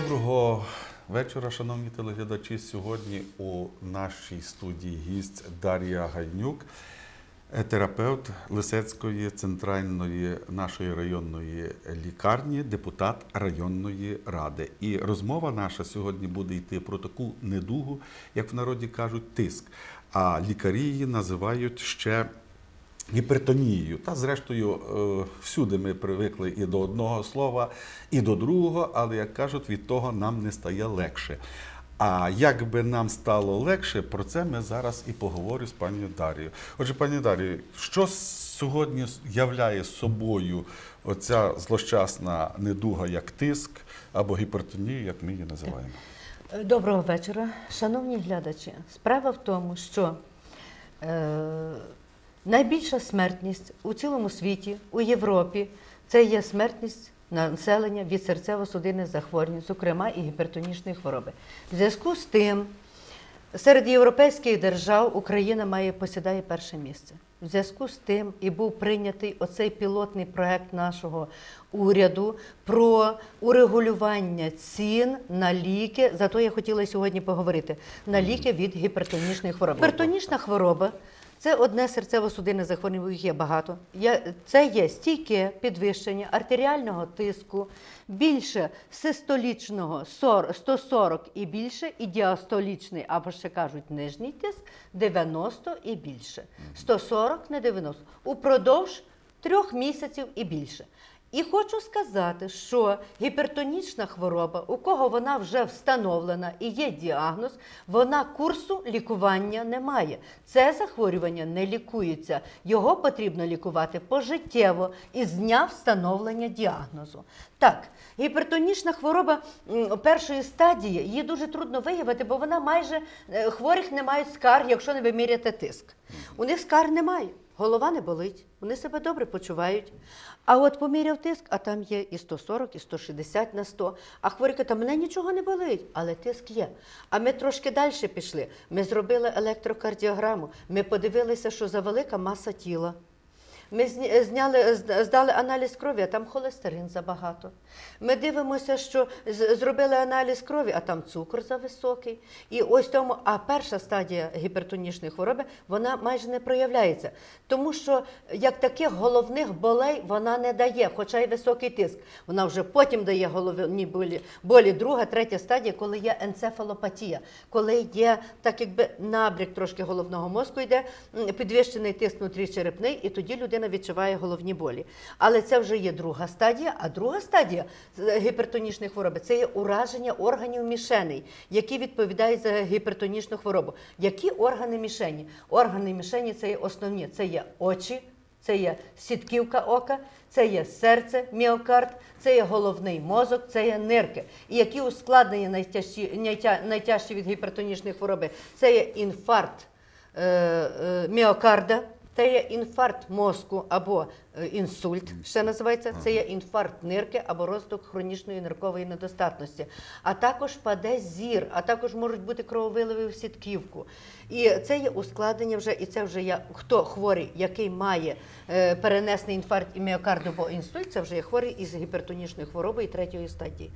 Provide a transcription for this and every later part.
Доброго вечора, шановні телеглядачі. Сьогодні у нашій студії гість Дар'я Гайнюк, терапевт Лисецької центральної нашої районної лікарні, депутат районної ради. І розмова наша сьогодні буде йти про таку недугу, як в народі кажуть, тиск. А лікарі її називають ще гіпертонією. Та зрештою, е, всюди ми привикли і до одного слова, і до другого, але як кажуть, від того нам не стає легше. А як би нам стало легше, про це ми зараз і поговоримо з пані Дарією. Отже, пані Дарію, що сьогодні являє собою оця злощасна недуга, як тиск або гіпертонія, як ми її називаємо? Доброго вечора, шановні глядачі. Справа в тому, що е, найбільша смертність у цілому світі, у Європі, це є смертність населення від серцево-судинних захворювань, зокрема і гіпертонічної хвороби. В зв'язку з тим, серед європейських держав Україна має посідає перше місце. В зв'язку з тим і був прийнятий оцей пілотний проект нашого уряду про урегулювання цін на ліки. Зато я хотіла сьогодні поговорити на ліки від гіпертонічної хвороби. Гіпертонічна хвороба це одне серцево-судинне захворювання, їх є багато. Це є стійке підвищення артеріального тиску, більше систолічного сор- 140 і більше, і діастолічний, або ще кажуть нижній тиск 90 і більше. 140 на 90. Упродовж трьох місяців і більше. І хочу сказати, що гіпертонічна хвороба, у кого вона вже встановлена і є діагноз, вона курсу лікування не має. Це захворювання не лікується. Його потрібно лікувати пожиттєво із дня встановлення діагнозу. Так, гіпертонічна хвороба першої стадії її дуже трудно виявити, бо вона майже е, хворих не мають скарг, якщо не виміряти тиск. У них скарг немає. Голова не болить, вони себе добре почувають. А от поміряв тиск, а там є і 140, і 160 на 100. А хворі кажуть, мене нічого не болить, але тиск є. А ми трошки далі пішли. Ми зробили електрокардіограму, ми подивилися, що за велика маса тіла. Ми зняли, здали аналіз крові, а там холестерин забагато. Ми дивимося, що зробили аналіз крові, а там цукор зависокий. І ось тому, а перша стадія гіпертонічної хвороби вона майже не проявляється. Тому що як таких головних болей вона не дає, хоча й високий тиск. Вона вже потім дає головні болі. Болі друга, третя стадія, коли є енцефалопатія, коли є так якби набряк трошки головного мозку йде, підвищений тиск внутрічерепний, і тоді людина відчуває головні болі. Але це вже є друга стадія, а друга стадія е, гіпертонічної хвороби це є ураження органів мішеней, які відповідають за гіпертонічну хворобу. Які органи мішені? Органи мішені це є основні, це є очі. Це є сітківка ока, це є серце, міокард, це є головний мозок, це є нирки. І які ускладнення найтяжчі, найтя- найтяжчі від гіпертонічної хвороби? Це є інфаркт е, е, міокарда, це є інфаркт мозку або інсульт, ще називається. Це є інфаркт нирки або розвиток хронічної ниркової недостатності. А також паде зір, а також можуть бути крововиливи в сітківку. І це є ускладнення вже, і це вже я хто хворий, який має е, перенесений інфаркт і міокарду або інсульт, це вже є хворий із гіпертонічною хворобою третьої стадії.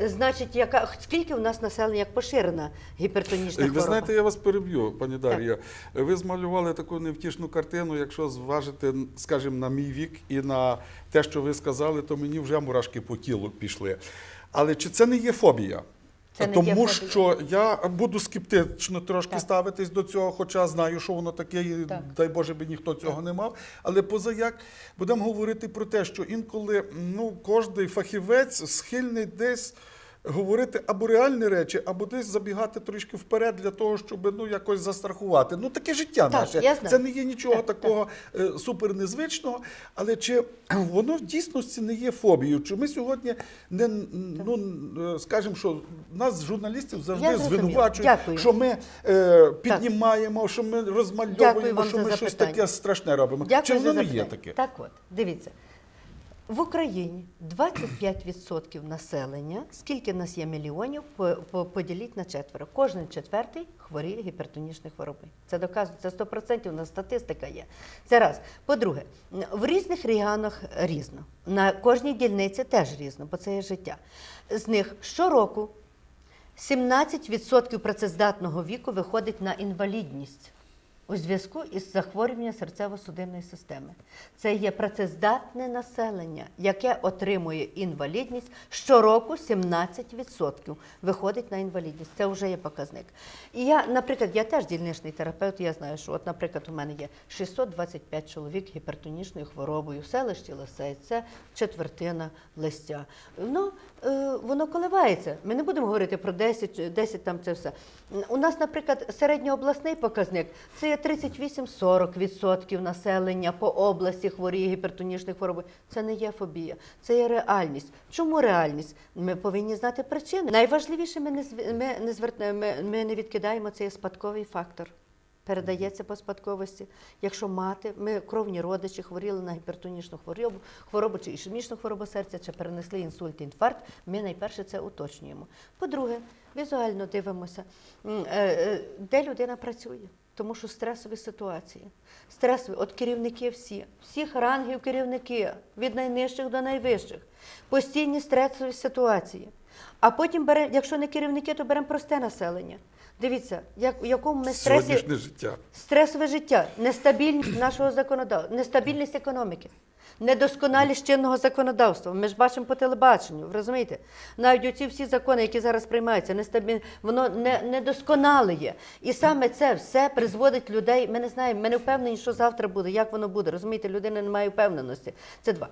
Е, Значить, яка скільки у нас населення як поширена гіпертонічна Ви знаєте, я вас переб'ю, пані Дар'я. Ви змалювали таку невтішну картину. Якщо зважити, скажімо, на мій вік і на те, що ви сказали, то мені вже мурашки по тілу пішли. Але чи це не є фобія? Це не Тому що фобія. я буду скептично трошки Так. ставитись до цього, хоча знаю, що воно таке, і Так. дай Боже би ніхто цього не мав. Але позаяк будемо говорити про те, що інколи ну, кожний фахівець схильний десь говорити або реальні речі, або десь забігати трішки вперед для того, щоб ну, якось застрахувати. Ну, таке життя Так, наше. я знаю. Це не є нічого Так, такого е, супер незвичного. Але чи воно в дійсності не є фобією? Чи ми сьогодні не ну, е, скажімо, що нас, журналістів, завжди Я звинувачують, Дякую. що ми е, піднімаємо, що ми розмальовуємо, що ми щось таке страшне робимо. Дякую Чи воно не є таке? Так от, дивіться. В Україні 25% населення, скільки нас є мільйонів, по- по- поділіть на четверо. Кожен четвертий хворіє гіпертонічною хворобою. Це доказує, це 100% у нас статистика є. Це раз. По-друге, в різних регіонах різно. На кожній дільниці теж різно, бо це є життя. З них щороку 17% працездатного віку виходить на інвалідність у зв'язку із захворюванням серцево-судинної системи. Це є працездатне населення, яке отримує інвалідність. Щороку 17% виходить на інвалідність. Це вже є показник. І я, наприклад, я теж дільничний терапевт. Я знаю, що, от, наприклад, у мене є 625 чоловік гіпертонічною хворобою в селищі Лисець, це четвертина листя. Ну, воно коливається. Ми не будемо говорити про 10, 10 там це все. У нас, наприклад, середньообласний показник це є 38-40% населення по області хворіє гіпертонічною хворобою. Це не є фобія, це є реальність. Чому реальність? Ми повинні знати причини. Найважливіше, ми не ми не звер- ми, ми не відкидаємо цей спадковий фактор. Передається по спадковості. Якщо мати, ми кровні родичі хворіли на гіпертонічну хворобу, хворобу чи ішемічну хворобу серця, чи перенесли інсульт, інфаркт, ми найперше це уточнюємо. По-друге, візуально дивимося, е, е, де людина працює. Тому що стресові ситуації. Стресові, от керівники всі, всіх рангів керівники, від найнижчих до найвищих, постійні стресові ситуації. А потім беремо, якщо не керівники, то беремо просте населення. Дивіться, як, в якому ми стресі. Сьогоднішнє життя. Стресове життя, нестабільність нашого законодавства, нестабільність економіки, недосконалість чинного законодавства. Ми ж бачимо по телебаченню, ви розумієте? Навіть оці всі закони, які зараз приймаються, нестабіль... воно не, недосконале є. І саме це все призводить людей. Ми не знаємо, ми не впевнені, що завтра буде, як воно буде. Розумієте, людина не має впевненості. Це два.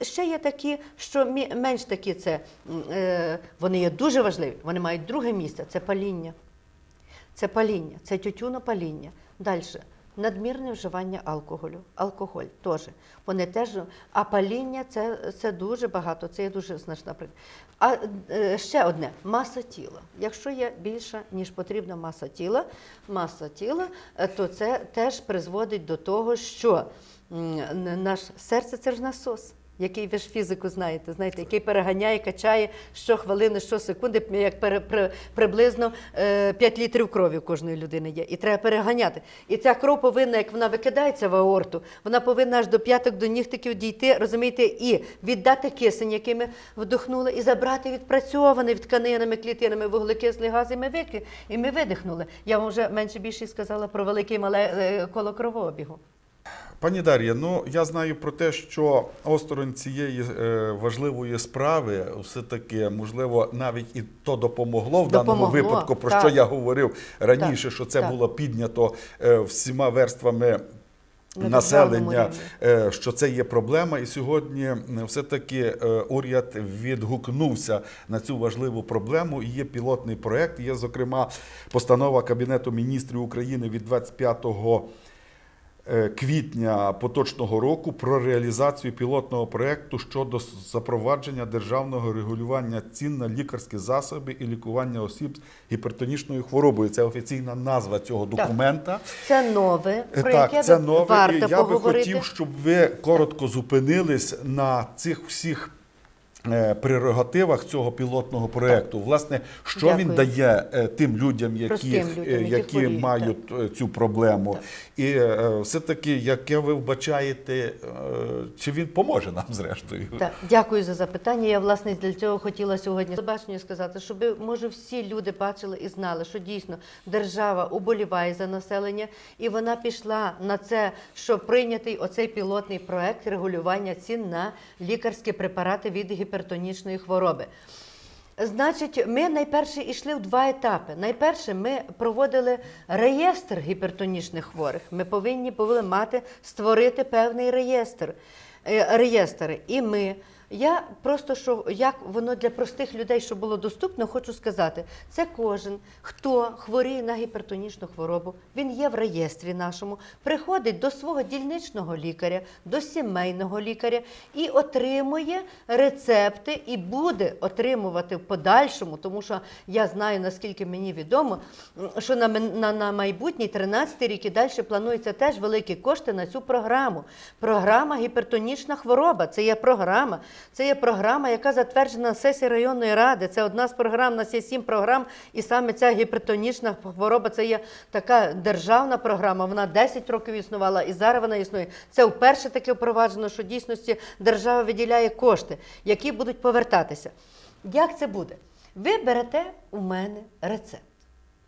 Ще є такі, що менш такі, це е, вони є дуже важливі. Вони мають друге місце це паління. Це паління, це тютюнопаління. Далі. Надмірне вживання алкоголю. Алкоголь теж. Вони теж. А паління це, це дуже багато, це є дуже значна причина. А е, ще одне маса тіла. Якщо є більша, ніж потрібна маса тіла, маса тіла, е, то це теж призводить до того, що м, н- наш серце це ж насос. Який ви ж фізику знаєте, знаєте, який переганяє, качає щохвилини, щосекунди, як пере, при- приблизно е, 5 літрів крові у кожної людини є. І треба переганяти. І ця кров повинна, як вона викидається в аорту, вона повинна аж до п'яток, до нігтиків дійти, розумієте, і віддати кисень, який ми вдохнули, і забрати відпрацьований від тканинами, клітинами, вуглекислий газ, і ми вики, і ми видихнули. Я вам вже менше більше сказала про велике мале е, коло кровообігу. Пані Дар'я, ну я знаю про те, що осторонь цієї е, важливої справи, все-таки, можливо, навіть і то допомогло в даному випадку, про так. що я говорив раніше, Так, що це так. було піднято е, всіма верствами. На Населення, е, що це є проблема, і сьогодні е, все-таки е, уряд відгукнувся на цю важливу проблему. І є пілотний проект. Є, зокрема, постанова Кабінету міністрів України від 25 е, квітня поточного року про реалізацію пілотного проекту щодо запровадження державного регулювання цін на лікарські засоби і лікування осіб з гіпертонічною хворобою. Це офіційна назва цього документа. Це нове, про Е, Так, яке це нове. варто і я би поговорити. хотів, щоб ви коротко зупинились на цих всіх. Е, Прерогативах цього пілотного проекту, власне, що він дає е, тим людям, які, людям, е, які які мають е, цю проблему, Так. і все-таки, яке ви вбачаєте, чи він поможе нам зрештою? Так, дякую за запитання. Я власне для цього хотіла сьогодні побачення сказати, щоб може всі люди бачили і знали, що дійсно держава уболіває за населення, і вона пішла на це, щоб прийнятий оцей пілотний проект регулювання цін на лікарські препарати від гіпертонічної хвороби. Значить, ми найперше йшли в два етапи. Найперше, ми проводили реєстр гіпертонічних хворих. Ми повинні були мати створити певний реєстр. Е, реєстр. І ми Я просто що як воно для простих людей, щоб було доступно, хочу сказати, це кожен, хто хворіє на гіпертонічну хворобу, він є в реєстрі нашому, приходить до свого дільничного лікаря, до сімейного лікаря і отримує рецепти, і буде отримувати в подальшому, тому що я знаю, наскільки мені відомо, що на, на, на майбутній 13 рік і далі плануються теж великі кошти на цю програму. Програма гіпертонічна хвороба. Це є програма. Це є програма, яка затверджена на сесії районної ради. Це одна з програм. У нас є сім програм, і саме ця гіпертонічна хвороба це є така державна програма. Вона 10 років існувала, і зараз вона існує. Це вперше таке впроваджено, що дійсності держава виділяє кошти, які будуть повертатися. Як це буде? Ви берете у мене рецепт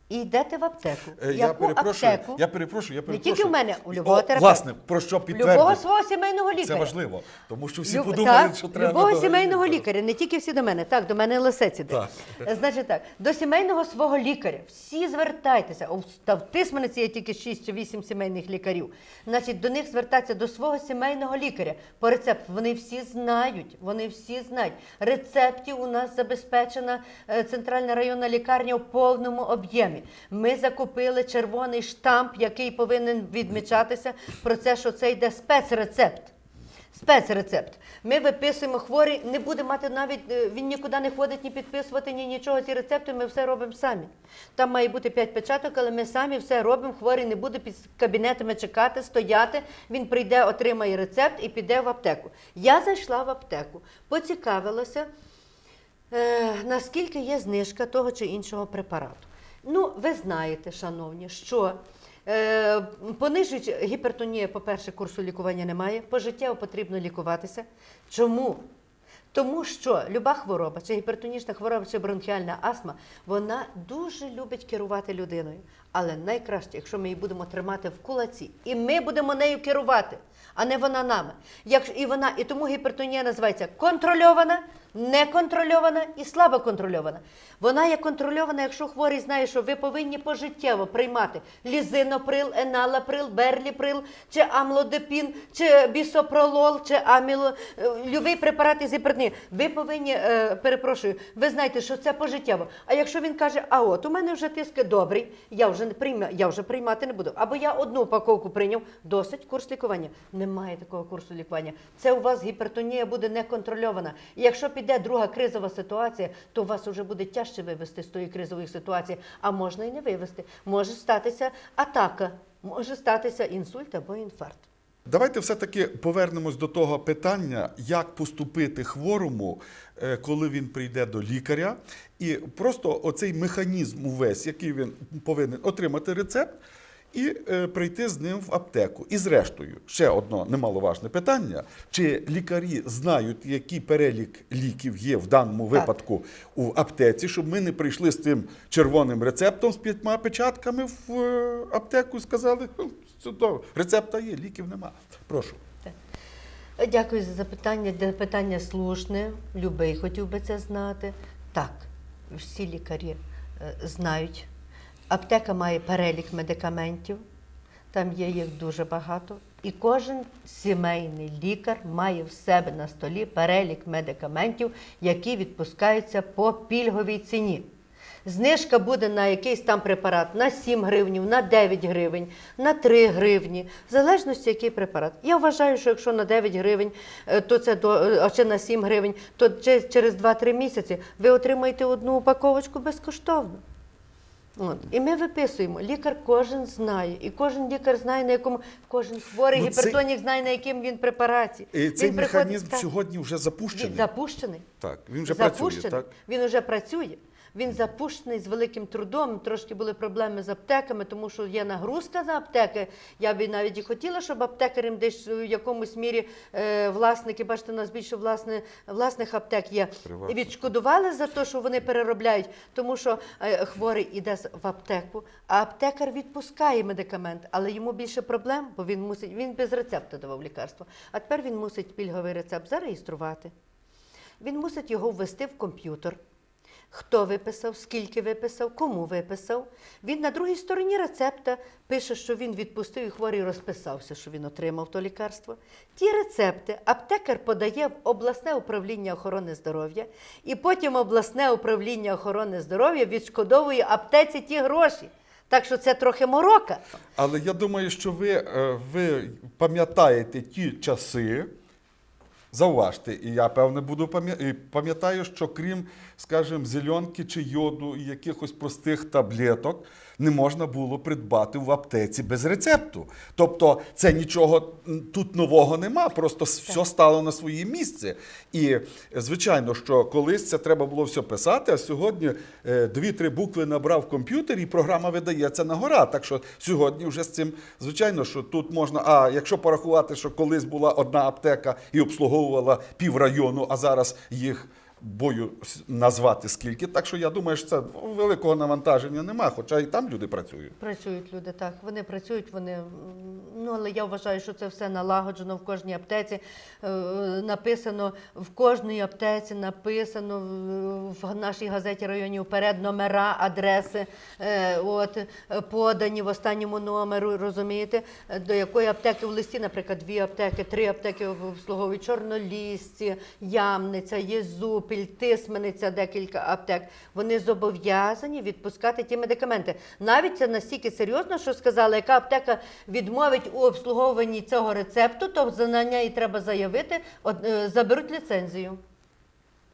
і йдете в аптеку. Е, Я Яку перепрошую, аптеку? я перепрошую, я Не перепрошую. тільки в мене, у О, любого терапевта. Власне, про що Любого підтвердить? свого сімейного лікаря. Це важливо, тому що всі Люб- подумали, так, що треба любого до сімейного лікаря, не тільки всі до мене. Так, до мене лисець іде. Значить так, до сімейного свого лікаря. Всі звертайтеся. О, Та в Тисманиці є тільки 6 чи 8 сімейних лікарів. Значить, до них звертатися до свого сімейного лікаря по рецепту. Вони всі знають. Вони всі знають. Рецептів у нас забезпечена е, центральна районна лікарня в повному об'ємі. Ми закупили червоний штамп, який повинен відмічатися про це, що це йде спецрецепт. Спецрецепт. Ми виписуємо хворий, не буде мати навіть, е, він нікуди не ходить, ні підписувати, ні нічого. Ці рецепти ми все робимо самі. Там має бути 5 печаток, але ми самі все робимо. Хворий не буде під кабінетами чекати, стояти. Він прийде, отримає рецепт і піде в аптеку. Я зайшла в аптеку, поцікавилася, е, наскільки є знижка того чи іншого препарату. Ну, ви знаєте, шановні, що е, понижуючи гіпертонія, по-перше, курсу лікування немає, пожиттєво потрібно лікуватися. Чому? Тому що люба хвороба, чи гіпертонічна хвороба, чи бронхіальна астма, вона дуже любить керувати людиною. Але найкраще, якщо ми її будемо тримати в кулаці, і ми будемо нею керувати, а не вона нами. Як, і, вона, і тому гіпертонія називається контрольована, неконтрольована і слабо контрольована. Вона є контрольована, якщо хворий знає, що ви повинні пожиттєво приймати лізиноприл, еналаприл, берліприл, чи амлодепін, чи бісопролол, чи аміло, е, любий препарат із гіпертонії. Ви повинні, е, перепрошую, ви знаєте, що це пожиттєво. А якщо він каже, а от у мене вже тиск добрий, я вже не приймаю, я вже приймати не буду. Або я одну упаковку прийняв, досить курс лікування. Немає такого курсу лікування. Це у вас гіпертонія буде неконтрольована. І якщо піде друга кризова ситуація, то вас вже буде тяжче вивести з тої кризової ситуації, а можна і не вивести. Може статися атака, може статися інсульт або інфаркт. Давайте все-таки повернемось до того питання, як поступити хворому, е, коли він прийде до лікаря, і просто оцей механізм увесь, який він повинен отримати рецепт. І е, прийти з ним в аптеку. І зрештою, ще одне немаловажне питання: чи лікарі знають, який перелік ліків є в даному Так. випадку у аптеці, щоб ми не прийшли з тим червоним рецептом з п'ятьма печатками в е, аптеку і сказали, чудово, рецепта є, ліків нема. Прошу. Дякую за запитання. Питання слушне. Любий хотів би це знати. Так, всі лікарі е, знають. Аптека має перелік медикаментів, там є їх дуже багато. І кожен сімейний лікар має в себе на столі перелік медикаментів, які відпускаються по пільговій ціні. Знижка буде на якийсь там препарат на 7 гривнів, на 9 гривень, на 3 гривні, в залежності, який препарат. Я вважаю, що якщо на 9 гривень, е, то це до, е, чи на 7 гривень, то через 2-3 місяці ви отримаєте одну упаковочку безкоштовно. От. І ми виписуємо. Лікар кожен знає, і кожен лікар знає, на якому кожен хворий Ну, це- гіпертонік знає, на яким він препараті. І цей він механізм приходить... сьогодні вже запущений. він запущений. Так, він вже запущений. працює, так? Він вже працює. Він запущений з великим трудом. Трошки були проблеми з аптеками, тому що є нагрузка на аптеки. Я б навіть і хотіла, щоб аптекарям десь в якомусь мірі е, власники, бачите, у нас більше власне, власних аптек є. Приватних. Відшкодували за те, що вони переробляють, тому що е, хворий іде в аптеку, а аптекар відпускає медикамент, але йому більше проблем, бо він мусить він без рецепта давав лікарство. А тепер він мусить пільговий рецепт зареєструвати. Він мусить його ввести в комп'ютер. Хто виписав, скільки виписав, кому виписав. Він на другій стороні рецепта пише, що він відпустив і хворий розписався, що він отримав то лікарство. Ті рецепти аптекар подає в обласне управління охорони здоров'я, і потім обласне управління охорони здоров'я відшкодовує аптеці ті гроші. Так що це трохи морока. Але я думаю, що ви, е, ви пам'ятаєте ті часи. Зауважте, і я певне буду пам'ятаю, що крім, скажімо, зеленки чи йоду і якихось простих таблеток не можна було придбати в аптеці без рецепту. Тобто це нічого тут нового нема, просто все стало на своє місце. І звичайно, що колись це треба було все писати, а сьогодні е, дві-три букви набрав в комп'ютері, і програма видається на гора. Так що сьогодні вже з цим, звичайно, що тут можна. А якщо порахувати, що колись була одна аптека і обслуговувала піврайону, а зараз їх бою назвати скільки. Так що я думаю, що це великого навантаження нема, хоча і там люди працюють. Працюють люди так. Вони працюють, вони ну але я вважаю, що це все налагоджено в кожній аптеці. Е, написано в кожній аптеці, написано в, в нашій газеті районі вперед номера, адреси, е, от подані в останньому номеру. Розумієте, до якої аптеки в листі, наприклад, дві аптеки, три аптеки обслуговують чорнолісці, ямниця, Єзупіль, Тисмениця, декілька аптек. Вони зобов'язані відпускати ті медикаменти. Навіть це настільки серйозно, що сказали, яка аптека відмовить у обслуговуванні цього рецепту, то за на неї треба заявити, е, заберуть ліцензію.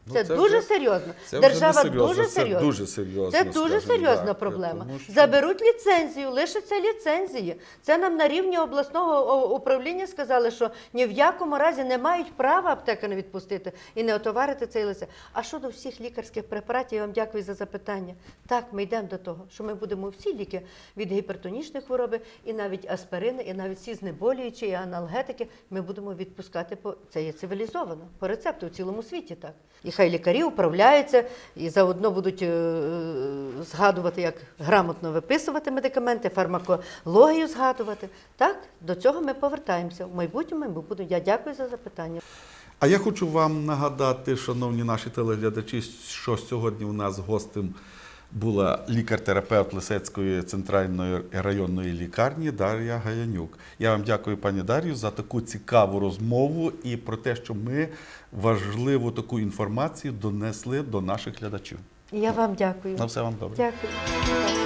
Ну, Це, це дуже вже- серйозно. це Держава серйозно, дуже це серйозно. дуже серйозно, Це дуже скажімо серйозна так, проблема. тому що- Заберуть ліцензію, лишаться ліцензії. Це нам на рівні обласного управління сказали, що ні в якому разі не мають права аптека не відпустити і не отоварити цей лице. А щодо всіх лікарських препаратів, я вам дякую за запитання. Так, ми йдемо до того, що ми будемо всі ліки від гіпертонічної хвороби, і навіть аспирини, і навіть всі знеболюючі, і аналгетики ми будемо відпускати по це є цивілізовано, по рецепту в цілому світі. Так і хай лікарі управляються і заодно будуть е, е, згадувати, як грамотно виписувати медикаменти, фармакологію згадувати. Так, до цього ми повертаємося. В майбутньому ми будемо. Я дякую за запитання. А я хочу вам нагадати, шановні наші телеглядачі, що сьогодні у нас гостем була лікар-терапевт Лисецької центральної районної лікарні Дар'я Гаянюк. Я вам дякую, пані Дар'ю, за таку цікаву розмову і про те, що ми важливу таку інформацію донесли до наших глядачів. Я вам дякую. На все вам добре. Дякую.